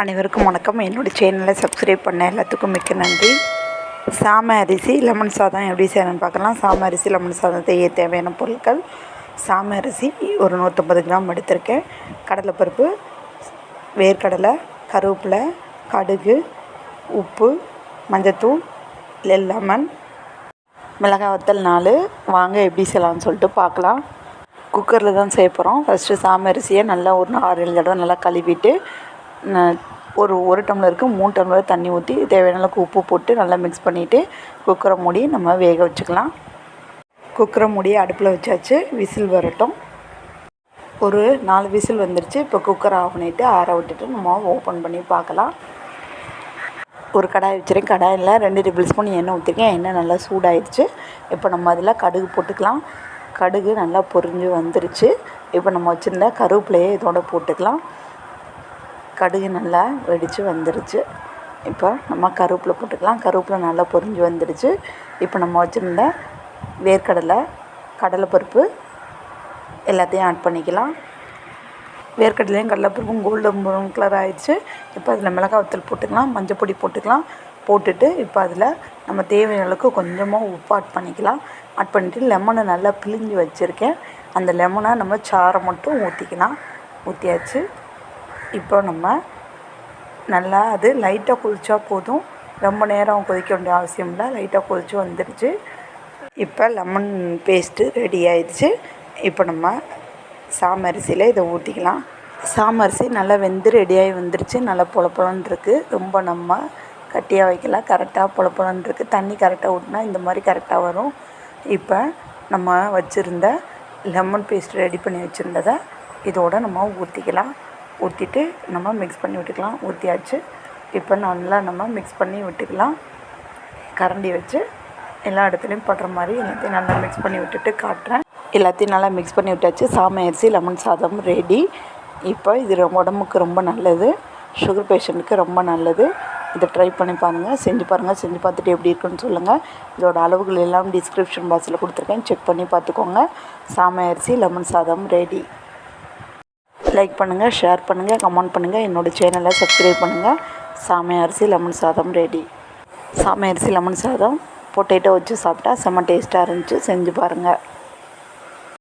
அனைவருக்கும் வணக்கம். என்னோடய சேனலை சப்ஸ்கிரைப் பண்ண எல்லாத்துக்கும் மிக்க நன்றி. சாம அரிசி லெமன் சாதம் எப்படி செய்யணும்னு பார்க்கலாம். சாம அரிசி லெமன் சாதம் செய்ய தேவையான பொருட்கள். சாம அரிசி ஒரு நூற்றம்பது கிராம் எடுத்திருக்கேன். கடலைப்பருப்பு வேர்க்கடலை கருவேப்பிலை கடுகு உப்பு மஞ்சத்தூள் லெமன் மிளகாய் வத்தல் நாலு. வாங்க எப்படி செய்யலாம்னு சொல்லிட்டு பார்க்கலாம். குக்கரில் தான் செய்ய போகிறோம் ஃபஸ்ட்டு சாம அரிசியை நல்லா ஒரு ஆறு ஏழு தடவை நல்லா கழுவிட்டு ஒரு ஒரு டம்ளருக்கு மூணு டம்ளர் தண்ணி ஊற்றி தேவையான அளவுக்கு உப்பு போட்டு நல்லா மிக்ஸ் பண்ணிவிட்டு குக்கரை மூடி நம்ம வேக வச்சுக்கலாம். குக்கரை மூடி அடுப்பில் வச்சாச்சு விசில் வரட்டும். ஒரு நாலு விசில் வந்துருச்சு இப்போ குக்கர் ஆஃப் பண்ணிவிட்டு ஆற விட்டுட்டு நம்ம ஓப்பன் பண்ணி பார்க்கலாம். ஒரு கடாய் வச்சுருக்கேன் கடாயில் ரெண்டு டேபிள் ஸ்பூன் எண்ணெய் ஊற்றிருக்கேன் எண்ணெய் நல்லா சூடாயிடுச்சு இப்போ நம்ம அதில் கடுகு போட்டுக்கலாம். கடுகு நல்லா பொரிஞ்சு வந்துருச்சு. இப்போ நம்ம வச்சுருந்த கருவேப்பிலையை இதோட போட்டுக்கலாம். கடுகு நல்லா வெடித்து வந்துருச்சு. இப்போ நம்ம கருவேப்பிலை போட்டுக்கலாம். கருவேப்பிலை நல்லா பொரிஞ்சு வந்துடுச்சு இப்போ நம்ம வச்சுருந்த வேர்க்கடலை கடலைப்பருப்பு எல்லாத்தையும் ஆட் பண்ணிக்கலாம். வேர்க்கடலையும் கடலைப்பருப்பும் கோல்டன் ப்ரௌன் கலர் ஆயிடுச்சு. இப்போ அதில் மிளகாய் வத்தல் போட்டுக்கலாம். மஞ்சள் பொடி போட்டுக்கலாம். போட்டுட்டு இப்போ அதில் நம்ம தேவையான அளவுக்கு கொஞ்சமாக உப்பு ஆட் பண்ணிக்கலாம். ஆட் பண்ணிவிட்டு லெமனை நல்லா பிழிஞ்சு வச்சுருக்கேன். அந்த லெமனை நம்ம சாரை மட்டும் ஊற்றிக்கலாம் ஊற்றியாச்சு இப்போ நம்ம நல்லா அது லைட்டாக கொதிச்சா போதும். ரொம்ப நேரம் கொதிக்க வேண்டிய அவசியம் இல்லை. லைட்டாக கொதிச்சு வந்துடுச்சு இப்போ லெமன் பேஸ்ட்டு ரெடி ஆயிடுச்சு. இப்போ நம்ம சாமரிசியில் இதை ஊற்றிக்கலாம் சாமரிசி நல்லா வெந்து ரெடியாகி வந்துருச்சு. நல்லா பொல இருக்குது ரொம்ப நம்ம கட்டியாக வைக்கலாம் கரெக்டாக பொல இருக்குது தண்ணி கரெக்டாக ஊட்டினா இந்த மாதிரி கரெக்டாக வரும். இப்போ நம்ம வச்சுருந்த லெமன் பேஸ்ட் ரெடி பண்ணி வச்சுருந்ததை இதோட நம்ம ஊற்றிக்கலாம் ஊற்றிட்டு நம்ம மிக்ஸ் பண்ணி விட்டுக்கலாம். ஊற்றியாச்சு இப்போ நல்லா நம்ம மிக்ஸ் பண்ணி விட்டுக்கலாம். கரண்டி வச்சு எல்லா இடத்துலையும் படுற மாதிரி எல்லாத்தையும் நல்லா மிக்ஸ் பண்ணி விட்டுட்டு காட்டுறேன். எல்லாத்தையும் நல்லா மிக்ஸ் பண்ணி விட்டாச்சு. சாமை அரிசி லெமன் சாதம் ரெடி இப்போ இது உடம்புக்கு ரொம்ப நல்லது. சுகர் பேஷண்ட்டுக்கு ரொம்ப நல்லது. இதை ட்ரை பண்ணி பாருங்கள் செஞ்சு பாருங்கள் செஞ்சு பார்த்துட்டு எப்படி இருக்குன்னு சொல்லுங்கள் இதோட அளவுகள் எல்லாம் டிஸ்கிரிப்ஷன் பாக்ஸில் கொடுத்துருக்கேன். செக் பண்ணி பார்த்துக்கோங்க. சாமை அரிசி லெமன் சாதம் ரெடி லைக் பண்ணுங்கள் ஷேர் பண்ணுங்கள் கமெண்ட் பண்ணுங்கள் என்னோடய சேனலை சப்ஸ்கிரைப் பண்ணுங்கள் சாமை அரிசி லெமன் சாதம் ரெடி சாமை அரிசி லெமன் சாதம் பொட்டேட்டோ வச்சு சாப்பிட்டா செம்ம டேஸ்ட்டாக இருந்துச்சு செஞ்சு பாருங்கள்